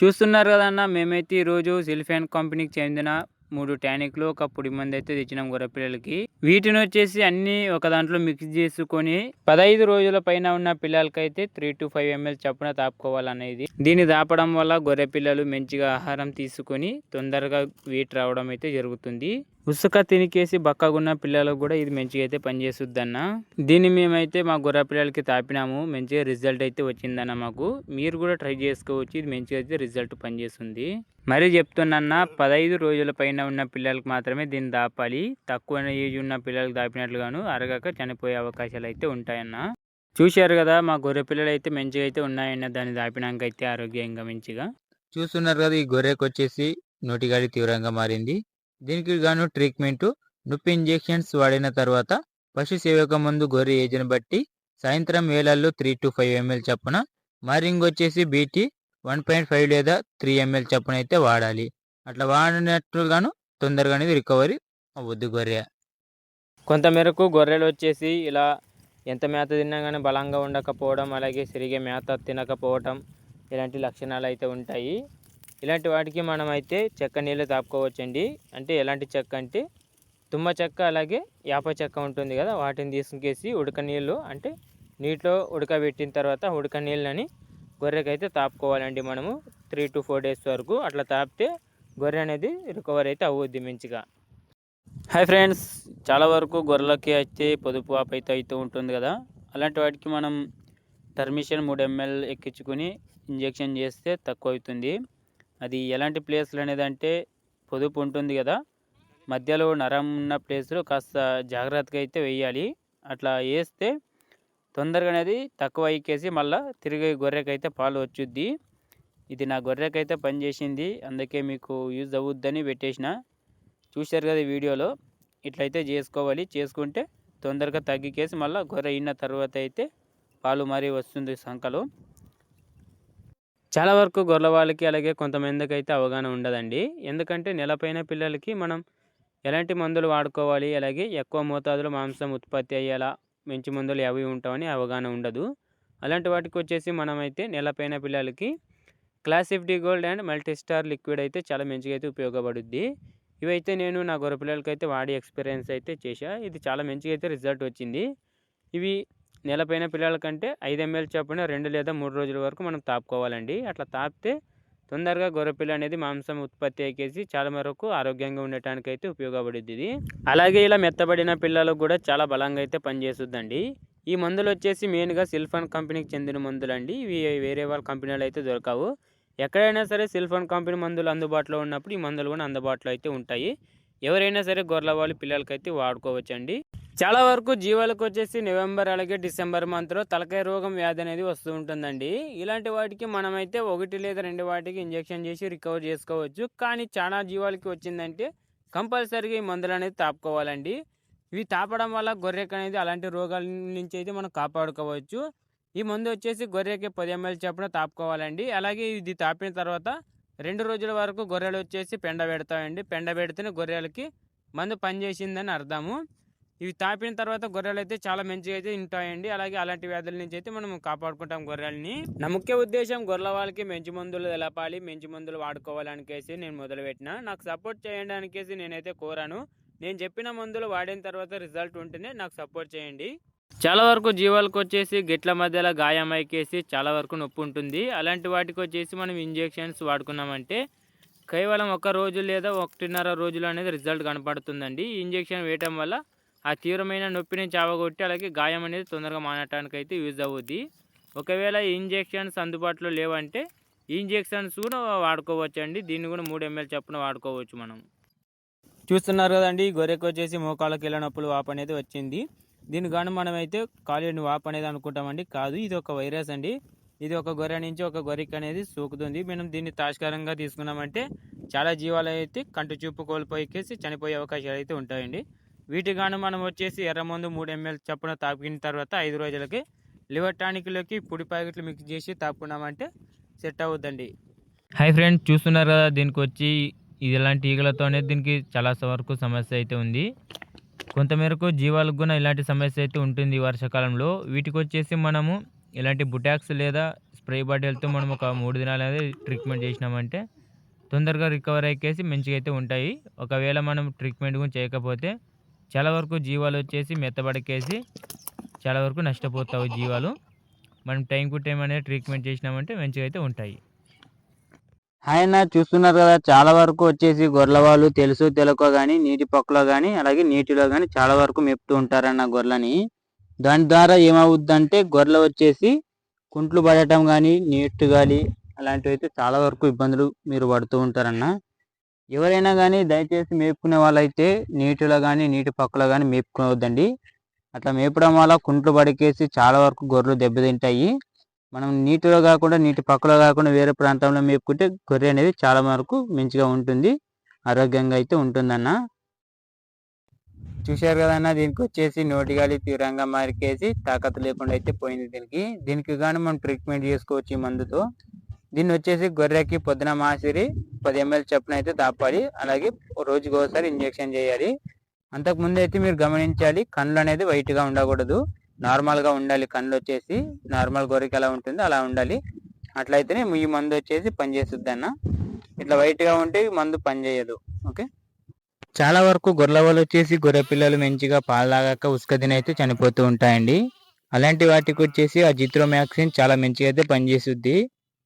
చూస్తున్నారు కదన్న మేమైతే ఈరోజు సిల్ఫాన్ కంపెనీకి చెందిన మూడు టానిక్లు ఒక పొడి మంది అయితే తెచ్చినాం గొర్రె పిల్లలకి వీటిని వచ్చేసి అన్ని ఒక దాంట్లో మిక్స్ చేసుకొని పదహైదు రోజుల పైన ఉన్న పిల్లలకైతే త్రీ టు ఫైవ్ ఎంఎల్ చప్పున తాపుకోవాలనేది. దీన్ని దాపడం వల్ల గొర్రె పిల్లలు మంచిగా ఆహారం తీసుకొని తొందరగా వెయిట్ రావడం అయితే జరుగుతుంది. ఉసుక తినికేసి బక్కగున్న పిల్లలకు కూడా ఇది మంచిగా అయితే పనిచేస్తుంది అన్న దీన్ని మేమైతే మా గొర్రె పిల్లలకి తాపినాము. మంచిగా రిజల్ట్ అయితే వచ్చిందన్న మాకు. మీరు కూడా ట్రై చేసుకోవచ్చు. ఇది మంచిగా అయితే రిజల్ట్ పనిచేస్తుంది. మరి చెప్తున్నా పదహైదు రోజుల పైన ఉన్న పిల్లలకు మాత్రమే దీన్ని దాపాలి తక్కువ ఏజ్ ఉన్న పిల్లలకు దాపినట్లుగాను అరగక చనిపోయే అవకాశాలు అయితే ఉంటాయన్న. చూశారు కదా మా గొర్రె పిల్లలు అయితే మంచిగా అయితే ఉన్నాయన్న. దాన్ని దాపినాక అయితే ఆరోగ్యంగా మంచిగా. చూస్తున్నారు కదా ఈ గొర్రెకి వచ్చేసి నోటిగాడి తీవ్రంగా మారింది. దీనికి గాను ట్రీట్మెంట్ నొప్పి ఇంజెక్షన్స్ వాడిన తర్వాత పశు సేవక మందు గొర్రె ఏజ్ని బట్టి సాయంత్రం వేళల్లో త్రీ టు ఫైవ్ ఎంఎల్ చప్పున మారింగ్ వచ్చేసి బీటీ వన్ పాయింట్ ఫైవ్ లేదా త్రీ ఎంఎల్ చప్పున అయితే వాడాలి. అట్లా వాడినట్లుగాను తొందరగా అనేది రికవరీ అవ్వద్దు గొర్రె. కొంతమేరకు గొర్రెలు వచ్చేసి ఇలా ఎంత మేత తిన్నా కానీ బలంగా ఉండకపోవడం అలాగే సరిగా మేత తినకపోవడం ఇలాంటి లక్షణాలు అయితే ఉంటాయి. ఇలాంటి వాటికి మనం అయితే చెక్క నీళ్ళు తాపుకోవచ్చండి. అంటే ఎలాంటి చెక్క అంటే తుమ్మ చెక్క అలాగే యాప చెక్క ఉంటుంది కదా వాటిని తీసుకేసి ఉడక నీళ్ళు అంటే నీటిలో ఉడకబెట్టిన తర్వాత ఉడక నీళ్ళని గొర్రెకైతే తాపుకోవాలండి మనము త్రీ టు ఫోర్ డేస్ వరకు. అట్లా తాపితే గొర్రె అనేది రికవర్ అయితే అవ్వద్ది మంచిగా. హాయ్ ఫ్రెండ్స్ చాలా వరకు గొర్రెలకి అయితే పొదుపు ఆపు అయితే అవుతూ ఉంటుంది కదా. అలాంటి వాటికి మనం టర్మిషన్ మూడు ఎంఎల్ ఎక్కించుకొని ఇంజెక్షన్ చేస్తే తక్కువ అవుతుంది. అది ఎలాంటి ప్లేస్లు అనేది అంటే పొదుపు ఉంటుంది కదా. మధ్యలో నరం ఉన్న ప్లేస్లో కాస్త జాగ్రత్తగా అయితే వేయాలి. అట్లా వేస్తే తొందరగా అనేది తక్కువ ఎక్కేసి మళ్ళీ తిరిగి గొర్రెకైతే పాలు వచ్చుద్ది. ఇది నా గొర్రెకైతే పనిచేసింది అందుకే మీకు యూజ్ అవుద్దని పెట్టేసిన. చూశారు కదా వీడియోలో. ఇట్లయితే చేసుకోవాలి. చేసుకుంటే తొందరగా తగ్గికేసి మళ్ళీ గొర్రె అయిన తర్వాత అయితే పాలు మరీ వస్తుంది సంకలో. చాలా వరకు గొర్రెల వాళ్ళకి అలాగే కొంతమందికి అయితే అవగాహన ఉండదండి. ఎందుకంటే నెలపైన పిల్లలకి మనం ఎలాంటి మందులు వాడుకోవాలి అలాగే ఎక్కువ మోతాదులో మాంసం ఉత్పత్తి అయ్యేలా మంచి మందులు అవి ఉంటామని అవగాహన ఉండదు. అలాంటి వాటికి వచ్చేసి మనమైతే నెలపైన పిల్లలకి క్లాసిఫ్ D gold and Multistar liquid అయితే చాలా మంచిగా అయితే ఉపయోగపడుద్ది. ఇవైతే నేను నా గొర్రె పిల్లలకి అయితే వాడి ఎక్స్పీరియన్స్ అయితే చేశా. ఇది చాలా మంచిగా అయితే రిజల్ట్ వచ్చింది. ఇవి నెలపైన పిల్లల కంటే ఐదు ఎంఎల్ చొప్పున రెండు లేదా మూడు రోజుల వరకు మనం తాపుకోవాలండి. అట్లా తాపితే తొందరగా గొర్రెపిల్ల అనేది మాంసం ఉత్పత్తి అయ్యేసి చాలా వరకు ఆరోగ్యంగా ఉండటానికి అయితే ఉపయోగపడుద్ది ఇది. అలాగే ఇలా మెత్తబడిన పిల్లలకు కూడా చాలా బలంగా అయితే పనిచేస్తుందండి. ఈ మందులు వచ్చేసి మెయిన్గా సిల్ఫాన్ కంపెనీకి చెందిన మందులు అండి ఇవి వేరే వాళ్ళ కంపెనీలు అయితే దొరకవు. ఎక్కడైనా సరే సిల్ఫాన్ కంపెనీ మందులు అందుబాటులో ఉన్నప్పుడు ఈ మందులు కూడా అందుబాటులో అయితే ఉంటాయి. ఎవరైనా సరే గొర్రెల వాళ్ళు పిల్లలకైతే వాడుకోవచ్చండి. చాలా వరకు జీవాలకు వచ్చేసి నవంబర్ అలాగే డిసెంబర్ మంత్లో తలకాయ రోగం వ్యాధి అనేది వస్తూ ఉంటుందండి. ఇలాంటి వాటికి మనమైతే ఒకటి లేదా రెండు వాటికి ఇంజెక్షన్ చేసి రికవర్ చేసుకోవచ్చు. కానీ చాలా జీవాలకి వచ్చిందంటే కంపల్సరీగా ఈ మందులు అనేది తాపుకోవాలండి. ఇవి తాపడం వల్ల గొర్రెకి అనేది అలాంటి రోగాల నుంచి అయితే మనం కాపాడుకోవచ్చు. ఈ మందు వచ్చేసి గొర్రెకి పది ఎంఎల్ చొప్పున తాపుకోవాలండి. అలాగే ఇది తాపిన తర్వాత రెండు రోజుల వరకు గొర్రెలు వచ్చేసి పెండ పెడతాయండి. పెండ పెడితేనే గొర్రెలకి మందు పనిచేసిందని అర్థము. ఇవి తాపిన తర్వాత గొర్రెలు అయితే చాలా మంచిగా అయితే ఉంటాయండి అలాగే అలాంటి వ్యాధుల నుంచి అయితే మనం కాపాడుకుంటాం గొర్రెల్ని. నా ముఖ్య ఉద్దేశం గొర్రెల వాళ్ళకి మంచి మందులు తెలపాలి మంచి మందులు వాడుకోవాలనికేసి నేను మొదలుపెట్టిన. నాకు సపోర్ట్ చేయడానికేసి నేనైతే కోరాను. నేను చెప్పిన మందులు వాడిన తర్వాత రిజల్ట్ ఉంటేనే నాకు సపోర్ట్ చేయండి. చాలా వరకు జీవాలకు వచ్చేసి గిట్ల మధ్యలో గాయం అయికేసి చాలా వరకు నొప్పి ఉంటుంది. అలాంటి వాటికి వచ్చేసి మనం ఇంజెక్షన్స్ వాడుకున్నామంటే కేవలం ఒక రోజు లేదా ఒకటిన్నర రోజులు అనేది రిజల్ట్ కనపడుతుందండి. ఈ ఇంజెక్షన్ వేయటం వల్ల ఆ తీవ్రమైన నొప్పిని చావగొట్టి అలాగే గాయం అనేది తొందరగా మానటానికి అయితే యూజ్ అవుద్ది. ఒకవేళ ఈ ఇంజెక్షన్స్ అందుబాటులో లేవంటే ఇంజెక్షన్స్ కూడా వాడుకోవచ్చు అండి దీన్ని కూడా మూడు ఎంఎల్ చొప్పున వాడుకోవచ్చు మనం. చూస్తున్నారు కదండి గొర్రెకు వచ్చేసి మోకాళ్ళకి వెళ్ళ నొప్పులు వాపు అనేది వచ్చింది. దీని గాను మనం అయితే కాలేని వాపు అనేది అనుకుంటామండి. కాదు ఇది ఒక వైరస్ అండి. ఇది ఒక గొర్రె నుంచి ఒక గొర్రెకి అనేది సోకుతుంది. మనం దీన్ని తాష్కారంగా తీసుకున్నామంటే చాలా జీవాలు అయితే కంటి చూపు కోల్పోయేసి చనిపోయే అవకాశాలు అయితే ఉంటాయండి. వీటిగాను మనం వచ్చేసి ఎర్రమందు మూడు ఎంఎల్ చప్పున తాపిన తర్వాత ఐదు రోజులకి లివర్ టానిక్లోకి పొడి ప్యాకెట్లు మిక్స్ చేసి తాపుకున్నామంటే సెట్ అవుద్దండి. హాయ్ ఫ్రెండ్స్ చూస్తున్నారు కదా దీనికి వచ్చి ఇది ఇలాంటి ఈగలతోనే దీనికి చాలా వరకు సమస్య అయితే ఉంది. కొంతమేరకు జీవాలకు కూడా ఇలాంటి సమస్య అయితే ఉంటుంది వర్షాకాలంలో. వీటికి వచ్చేసి మనము ఇలాంటి బుటాక్స్ లేదా స్ప్రే బాటిల్తో మనం ఒక మూడు దినాలు అనేది ట్రీట్మెంట్ చేసినామంటే తొందరగా రికవర్ అయ్యేసి మంచిగా అయితే ఉంటాయి. ఒకవేళ మనం ట్రీట్మెంట్ కూడా చేయకపోతే చాలా వరకు జీవాలు వచ్చేసి మెత్తబడకేసి చాలా వరకు నష్టపోతావు జీవాలు. మనం టైం టు టైం అనేది ట్రీట్మెంట్ చేసినామంటే మంచిగా అయితే ఉంటాయి. ఆయన చూస్తున్నారు కదా చాలా వరకు వచ్చేసి గొర్రెల వాళ్ళు తెలుసు తెలుకో కానీ నీటి పక్కలో కానీ అలాగే నీటిలో కానీ చాలా వరకు మెప్తూ ఉంటారన్న గొర్రెలని. దాని ద్వారా ఏమవుద్దంటే గొర్రెలు వచ్చేసి కుంట్లు పడటం కానీ నీటి గాలి అలాంటివి అయితే చాలా వరకు ఇబ్బందులు మీరు పడుతూ ఉంటారన్న. ఎవరైనా కానీ దయచేసి మేపుకునే వాళ్ళైతే నీటిలో కానీ నీటి పక్కలో కానీ మేపుకోవద్దండి. అట్లా మేపడం వల్ల కుంట్లు పడికేసి చాలా వరకు గొర్రెలు దెబ్బతింటాయి. మనం నీటిలో కాకుండా నీటి పక్కలో కాకుండా వేరే ప్రాంతంలో మేపుకుంటే గొర్రె అనేది చాలా వరకు మంచిగా ఉంటుంది. ఆరోగ్యంగా అయితే ఉంటుందన్న. చూశారు కదన్న దీనికి వచ్చేసి నోటి గాలి తీవ్రంగా మారికేసి తాకత్తు లేకుండా అయితే పోయింది దీనికి. దీనికి కానీ మనం ట్రీట్మెంట్ చేసుకోవచ్చు ఈ మందుతో. దీన్ని వచ్చేసి గొర్రెకి పొద్దున మాసిరి పది ఎంఎల్ చొప్పున అయితే దాపాలి. అలాగే రోజుకి ఒకసారి ఇంజెక్షన్ చేయాలి. అంతకు ముందు అయితే మీరు గమనించాలి కళ్ళు అనేది వైట్గా ఉండకూడదు. నార్మల్గా ఉండాలి కళ్ళు వచ్చేసి. నార్మల్ గొర్రెకి ఎలా ఉంటుందో అలా ఉండాలి. అట్లయితేనే ఈ మందు వచ్చేసి పనిచేస్తుంది అన్న. ఇట్లా వైట్గా ఉంటే మందు పనిచేయదు. ఓకే? చాలా వరకు గొర్రెల వాళ్ళు వచ్చేసి గొర్రె పిల్లలు మంచిగా పాలు ఉసుక తినైతే చనిపోతూ ఉంటాయండి. అలాంటి వాటికి వచ్చేసి ఆ జిత్రోమ్యాక్సిన్ చాలా మంచిగా అయితే పనిచేస్తుంది.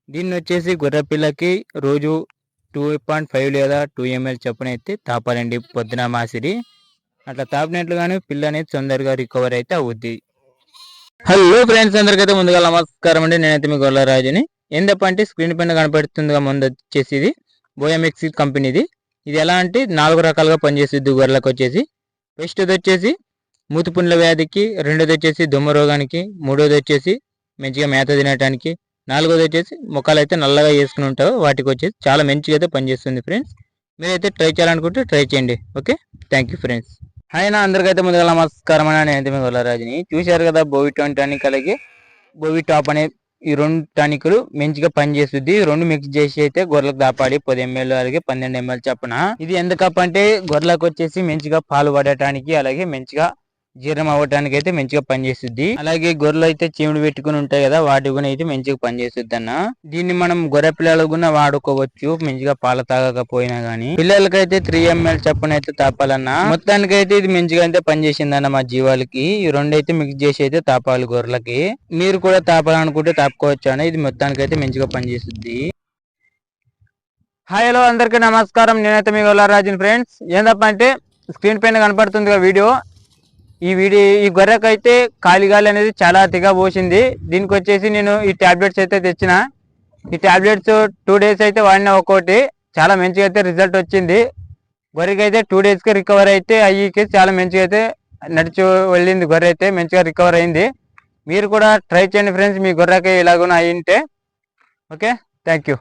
దీన్ని వచ్చేసి గొర్రె పిల్లకి రోజు టూ పాయింట్ ఫైవ్ లేదా టూ ఎంఎల్ చొప్పున అయితే తాపాలండి పొద్దున మాసిరి. అట్లా తాపినట్లుగానే పిల్ల అనేది తొందరగా రికవర్ అయితే అవుద్ది. హలో ఫ్రెండ్స్ అందరికైతే ముందుగా నమస్కారం అండి. నేనైతే మీ గొల్లరాజుని ఏందప్ప స్క్రీన్ పైన కనపడుతుందిగా ముందు వచ్చేసి ఇది బోయామిక్స్ కంపెనీది. ఇది ఎలా అంటే నాలుగు రకాలుగా పనిచేస్తుంది గొర్రెలకు వచ్చేసి. ఫస్ట్ వచ్చేసి మూతిపుండ్ల వ్యాధికి రెండోది వచ్చేసి దుమ్మ రోగానికి మూడోది వచ్చేసి మంచిగా మేత తినడానికి నాలుగోది వచ్చేసి ముఖాలు అయితే నల్లగా వేసుకుని ఉంటావు. వాటికి వచ్చేసి చాలా మంచిగా అయితే పనిచేస్తుంది ఫ్రెండ్స్. మీరైతే ట్రై చేయాలనుకుంటే ట్రై చేయండి. Okay? Thank you friends. Hi నా అందరికైతే ముందుగా నమస్కారం అని నేను మీ గొల్లరాజుని చూశారు కదా బోవి ట్వంటీ టానిక్ అలాగే బోవి టాప్ అనే ఈ రెండు టానిక్లు మంచిగా పనిచేస్తుంది. రెండు మిక్స్ చేసి అయితే గొర్రెలకు దాపాలి. పది ఎంఎల్ అలాగే పన్నెండు ఎంఎల్ చప్పున. ఇది ఎందుకప్ప అంటే గొర్రెలకు వచ్చేసి మంచిగా పాలు పడటానికి అలాగే మంచిగా జీర్ణం అవ్వటానికి అయితే మంచిగా పనిచేస్తుంది అలాగే గొర్రెలు అయితే చీమిడి పెట్టుకుని ఉంటాయి కదా వాటి కూడా అయితే మంచిగా పనిచేస్తుంది అన్న దీన్ని మనం గొర్రె పిల్లలు కూడా వాడుకోవచ్చు మంచిగా పాలు తాగకపోయినా గానీ. పిల్లలకైతే త్రీ ఎంఎల్ చప్పున అయితే తాపాలన్న. మొత్తానికి అయితే ఇది మంచిగా అయితే పనిచేసింది అన్న మా జీవాలకి. ఈ రెండు అయితే మిక్స్ చేసి అయితే తాపాలి గొర్రెలకి. మీరు కూడా తాపాలనుకుంటే తాపుకోవచ్చు అన్న. ఇది మొత్తానికి అయితే మంచిగా పనిచేస్తుంది హాయ్ హలో అందరికీ నమస్కారం. నేనైతే మీ రాజన్ ఫ్రెండ్స్ ఏందప్ప అంటే స్క్రీన్ పైన కనపడుతుంది వీడియో ఈ వీడి ఈ గొర్రెకైతే కాలిగాలి అనేది చాలా అతిగా పోసింది. దీనికి వచ్చేసి నేను ఈ ట్యాబ్లెట్స్ అయితే తెచ్చిన. ఈ ట్యాబ్లెట్స్ టూ డేస్ అయితే వాడిన ఒక్కోటి. చాలా మంచిగా అయితే రిజల్ట్ వచ్చింది. గొర్రెకి అయితే టూ డేస్కి రికవర్ అయితే అయ్యికి చాలా మంచిగా అయితే నడిచి వెళ్ళింది. గొర్రె అయితే మంచిగా రికవర్ అయింది. మీరు కూడా ట్రై చేయండి ఫ్రెండ్స్. మీ గొర్రెకి ఇలాగున అయ్యింటే. ఓకే? Thank you